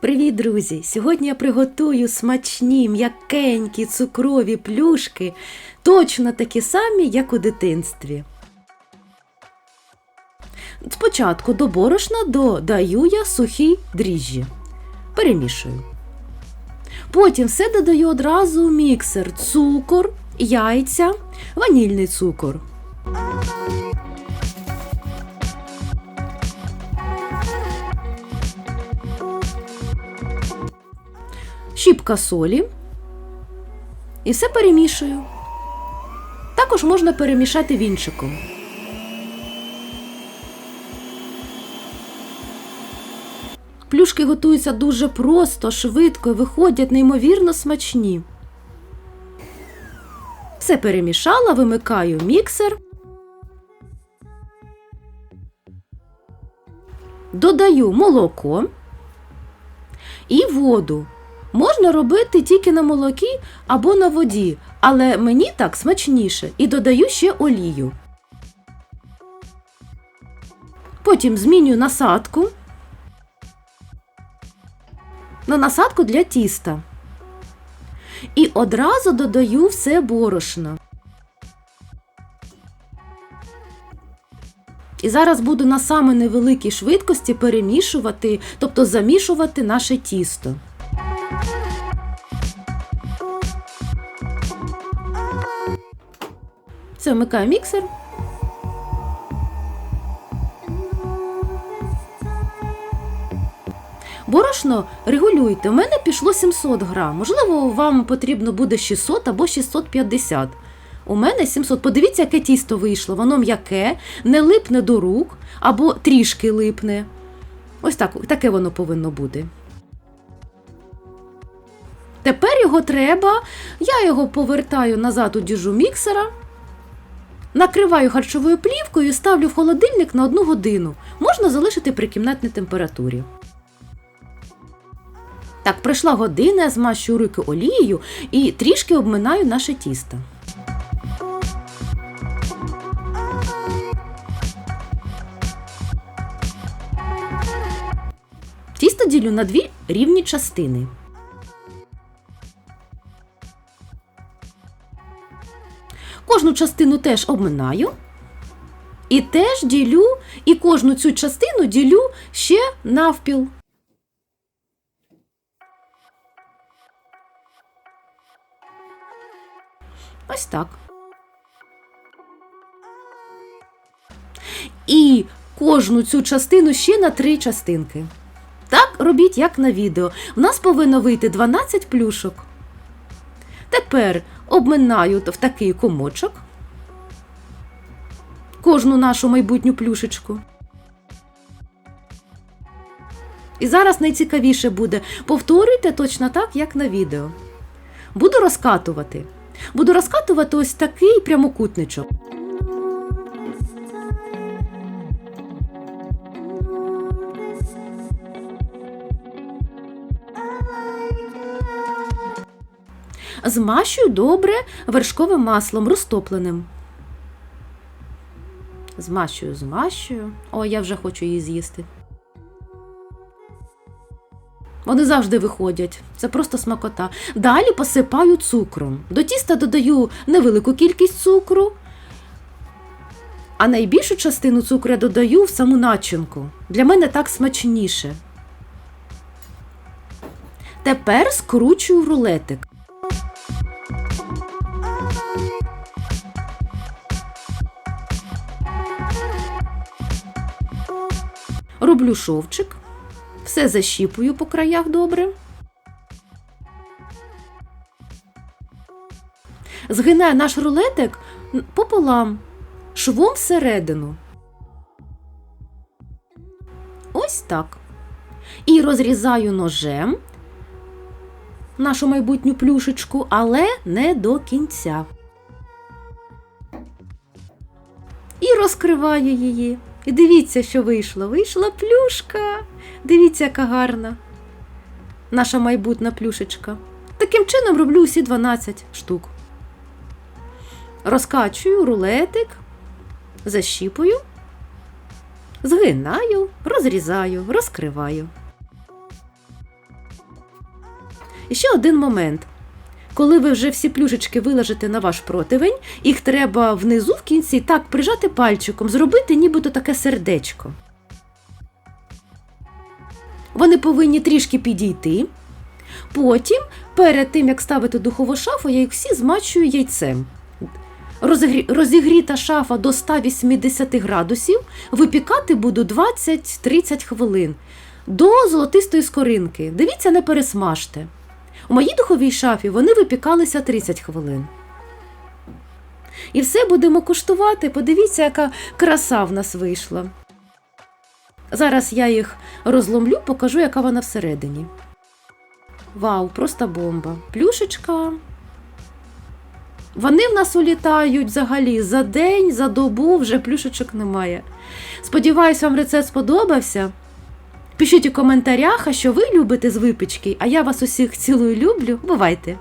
Привіт, друзі! Сьогодні я приготую смачні, м'якенькі цукрові плюшки, точно такі самі, як у дитинстві. Спочатку до борошна додаю я сухі дріжджі. Перемішую. Потім все додаю одразу у міксер цукор, яйця, ванільний цукор. Щіпка солі і все перемішую. Також можна перемішати вінчиком. Плюшки готуються дуже просто, швидко і виходять неймовірно смачні. Все перемішала, вимикаю міксер. Додаю молоко і воду. Можна робити тільки на молокі або на воді, але мені так смачніше і додаю ще олію. Потім змінюю насадку на насадку для тіста. І одразу додаю все борошно. І зараз буду на саме невеликій швидкості перемішувати, тобто замішувати наше тісто. Все, вмикаю міксер. Борошно регулюйте. У мене пішло 700 грам. Можливо, вам потрібно буде 600 або 650. У мене 700. Подивіться, яке тісто вийшло. Воно м'яке, не липне до рук або трішки липне. Ось так, таке воно повинно бути. Тепер його треба. Я його повертаю назад у діжу міксера. Накриваю харчовою плівкою і ставлю в холодильник на одну годину. Можна залишити при кімнатній температурі. Так, пройшла година, я змащую руки олією і трішки обминаю наше тісто. Тісто ділю на дві рівні частини. Кожну частину теж обминаю. І теж ділю, і кожну цю частину ділю ще навпіл. Ось так. І кожну цю частину ще на три частинки. Так робіть, як на відео. У нас повинно вийти 12 плюшок. Тепер обминаю в такий комочок кожну нашу майбутню плюшечку. І зараз найцікавіше буде повторюйте точно так, як на відео. Буду розкатувати. Буду розкатувати ось такий прямокутничок. Змащую добре вершковим маслом розтопленим. Змащую, змащую. О, я вже хочу її з'їсти. Вони завжди виходять. Це просто смакота. Далі посипаю цукром. До тіста додаю невелику кількість цукру, а найбільшу частину цукру я додаю в саму начинку. Для мене так смачніше. Тепер скручую рулетик. Роблю шовчик, все защіпую по краях добре. Згинаю наш рулетик пополам, швом всередину. Ось так. І розрізаю ножем нашу майбутню плюшечку, але не до кінця. Розкриваю її. І дивіться, що вийшло. Вийшла плюшка. Дивіться, яка гарна. Наша майбутня плюшечка. Таким чином роблю усі 12 штук. Розкачую рулетик, защіпую, згинаю, розрізаю, розкриваю. І ще один момент. Коли ви вже всі плюшечки виложите на ваш противень, їх треба внизу в кінці так прижати пальчиком, зробити нібито таке сердечко. Вони повинні трішки підійти. Потім, перед тим як ставити духову шафу, я їх всі змачую яйцем. Розігрі- Розігріта шафа до 180 градусів, випікати буду 20-30 хвилин до золотистої скоринки. Дивіться, не пересмажте. У моїй духовій шафі вони випікалися 30 хвилин. І все будемо куштувати. Подивіться, яка краса в нас вийшла. Зараз я їх розломлю, покажу, яка вона всередині. Вау, просто бомба. Плюшечка. Вони в нас улітають взагалі за день, за добу вже плюшечок немає. Сподіваюсь, вам рецепт сподобався. Пишіть у коментарях, а що ви любите з випічки, а я вас усіх цілую люблю. Бувайте!